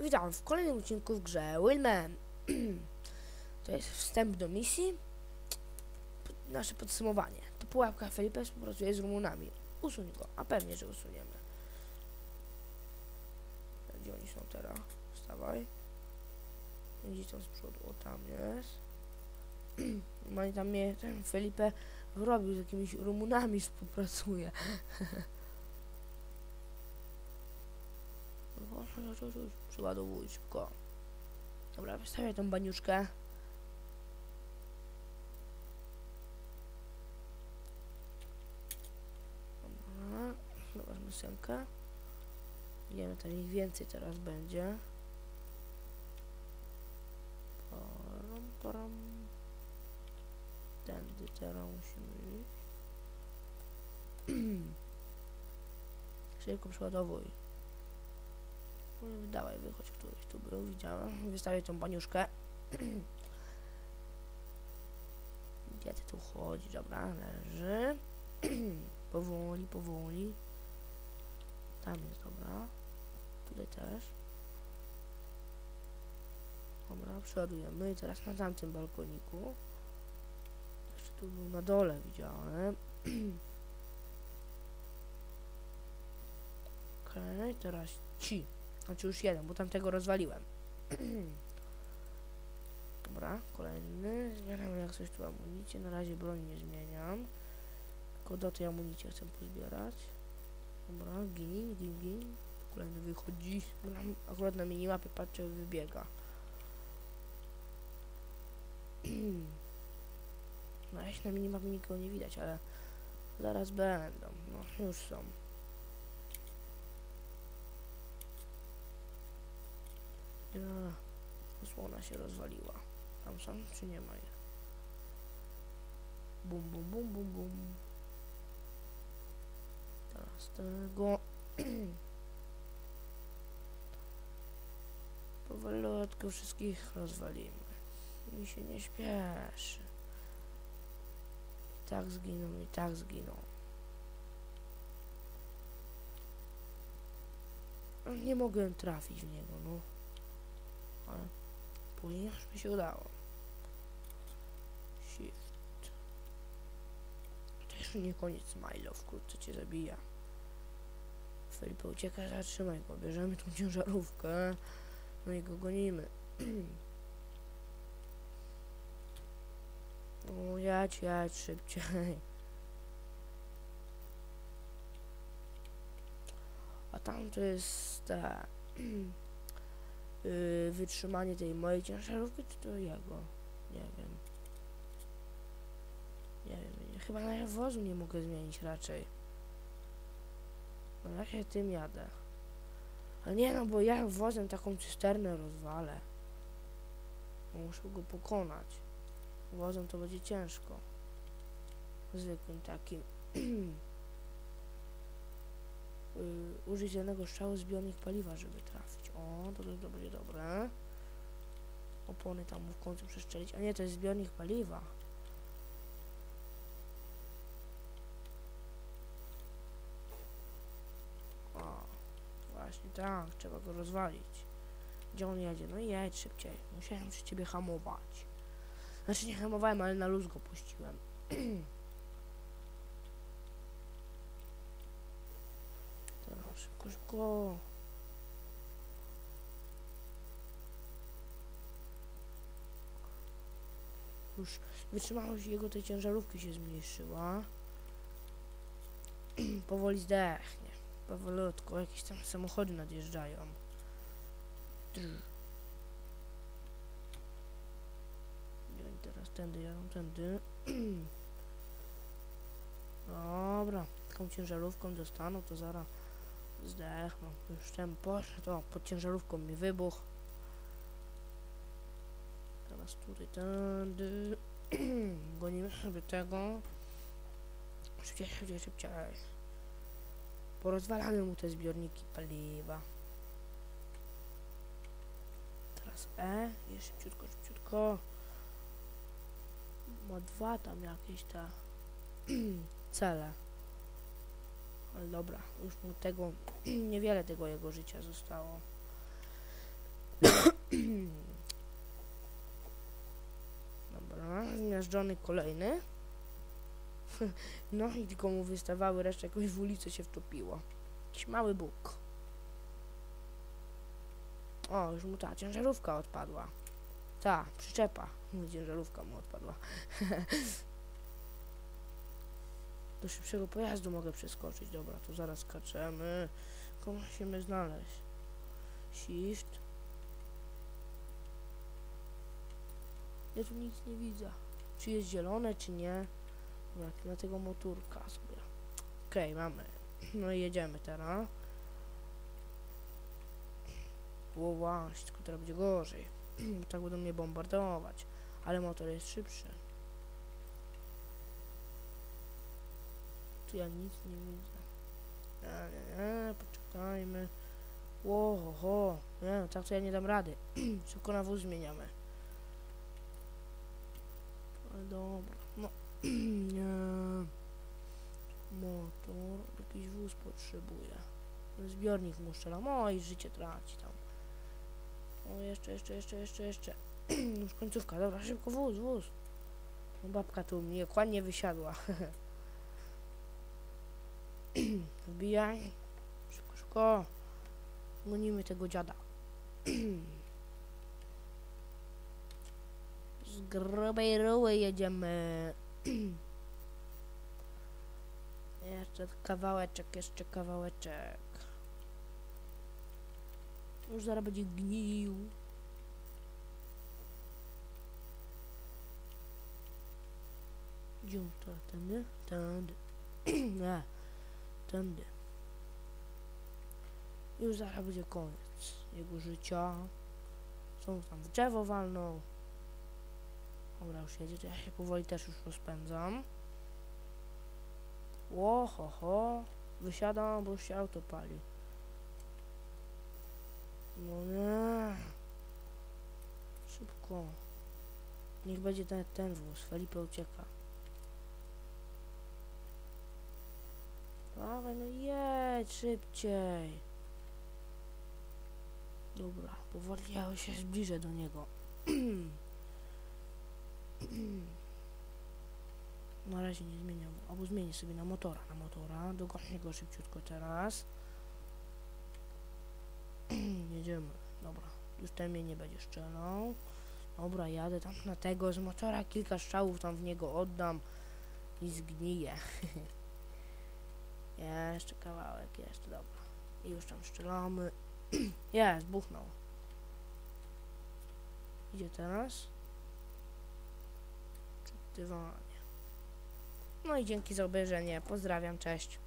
Witam w kolejnym odcinku w grze Willman. To jest wstęp do misji. Nasze podsumowanie. To pułapka Felipe współpracuje z Rumunami. Usuń go, a pewnie, że usuniemy. Gdzie oni są teraz? Wstawaj. Gdzieś tam z przodu. O, tam jest. Mani tam mnie, ten Felipe robił z jakimiś Rumunami współpracuje. Przyładowuj szybko. Dobra, wystawiaj tą baniuszkę. Dobra, zobaczmy semkę. Wiemy, tam ich więcej teraz będzie. Param, param. Tędy teraz musimy iść. Szybko przeładowuj. Dawaj, wychodź, któryś tu był, widziałem. Wystawię tą paniuszkę. Gdzie ty tu chodzi? Dobra, leży. powoli, powoli. Tam jest, dobra. Tutaj też. Dobra, przeładujemy. I teraz na tamtym balkoniku. Jeszcze tu był na dole, widziałem. Okej, teraz ci. Znaczy już jeden, bo tamtego rozwaliłem. Dobra, kolejny. Zmieniam jak coś tu amunicję. Na razie broń nie zmieniam. Tylko do tej amunicji chcę pozbierać. Dobra, gin, gin, gin. Kolejny wychodzi. Akurat na minimapie patrzę, wybiega. Na razie na minimapie nikogo nie widać, ale zaraz będą. No, już są. Ja, osłona się rozwaliła. Tam są, czy nie ma ich? Bum, bum, bum, bum, bum. Teraz tego. Powolutku wszystkich rozwalimy. Mi się nie śpieszy. I tak zginą, i tak zginą. Nie mogłem trafić w niego, no ale później aż mi się udało. Shift. To jeszcze nie koniec Milo, wkrótce cię zabija. Felipe ucieka, zatrzymaj go, bierzemy tą ciężarówkę, no i go gonimy. O, jadź szybciej. A tam to jest ta... yy, wytrzymanie tej mojej ciężarówki, czy to jego? Nie wiem. Nie wiem, chyba na wozu nie mogę zmienić raczej. No razie tym jadę. Ale nie no, bo ja wozem taką cysternę rozwalę. Muszę go pokonać. Wozem to będzie ciężko. Zwykłym takim. yy, użyć jednego strzału zbiornik paliwa, żeby trafić. O, to, to będzie dobre. Opony tam w końcu przeszczelić. A nie, to jest zbiornik paliwa. O, właśnie tak, trzeba go rozwalić. Gdzie on jedzie? No jedź szybciej. Musiałem przy ciebie hamować. Znaczy nie hamowałem, ale na luz go puściłem. Teraz szybko, szybko. Już wytrzymałość jego tej ciężarówki się zmniejszyła. Powoli zdechnie. Powolutku, jakieś tam samochody nadjeżdżają. Nie wiem, teraz tędy jadą, tędy. Dobra, taką ciężarówką dostaną, to zaraz zdechną. Już ten poszedł, to pod ciężarówką mi wybuch. Teraz tutaj tędy. Gonimy sobie tego. Szybciej, szybciej, szybciej. Porozwalamy mu te zbiorniki paliwa. Teraz E. Jest szybciutko, szybciutko. Ma dwa tam jakieś te cele. Ale dobra, już mu tego niewiele tego jego życia zostało. Zmiażdżony kolejny. no i tylko mu wystawały resztę, jakoś w ulicę się wtopiło. Jakiś mały Bóg. O, już mu ta ciężarówka odpadła. Ta, przyczepa. Ciężarówka mu odpadła. Do szybszego pojazdu mogę przeskoczyć. Dobra, to zaraz skaczemy. Tylko musimy znaleźć. Shift. Ja tu nic nie widzę. Czy jest zielone, czy nie. Dobra, na tego motorka sobie. Okej, mamy. No i jedziemy teraz. O właśnie, tylko teraz będzie gorzej. tak będą mnie bombardować. Ale motor jest szybszy. Tu ja nic nie widzę. Nie, nie, nie, poczekajmy. Ło, ho, ho. Nie, no tak to ja nie dam rady. Szybko na wóz zmieniamy. Dobra, no. Motor, jakiś wóz potrzebuje. Zbiornik mu strzelam. O, i życie traci tam. O, jeszcze, jeszcze, jeszcze, jeszcze, jeszcze. Już końcówka, dobra, szybko wóz, wóz. No, babka tu mnie kładnie wysiadła. Wbijaj. Szybko, szybko. Gonimy tego dziada. Z grubej ruły jedziemy. jeszcze kawałeczek, jeszcze kawałeczek. Już zaraz będzie gnił. Gdzie to? Tędy? Tędy. Nie. Tędy. Już zaraz będzie koniec jego życia. Są tam w drzewo walną. Dobra, już jedzie, to ja się powoli też już rozpędzam. Ło, ho, ho. Wysiadam, bo już się auto pali. No nie. Szybko. Niech będzie ten, ten wóz. Felipe ucieka. Dawaj, no jedź szybciej. Dobra, powoli ja się zbliżę do niego. na razie nie zmieniam, albo zmienię sobie na motora, na motora, dogonię go szybciutko teraz. Jedziemy, dobra, już ten mnie nie będzie strzelał. Dobra, jadę tam na tego z motora, kilka strzałów tam w niego oddam i zgniję. jeszcze kawałek, jeszcze, dobra. I już tam strzelamy. Jest, buchnął. Idzie teraz? Czytywanie. No i dzięki za obejrzenie. Pozdrawiam, cześć.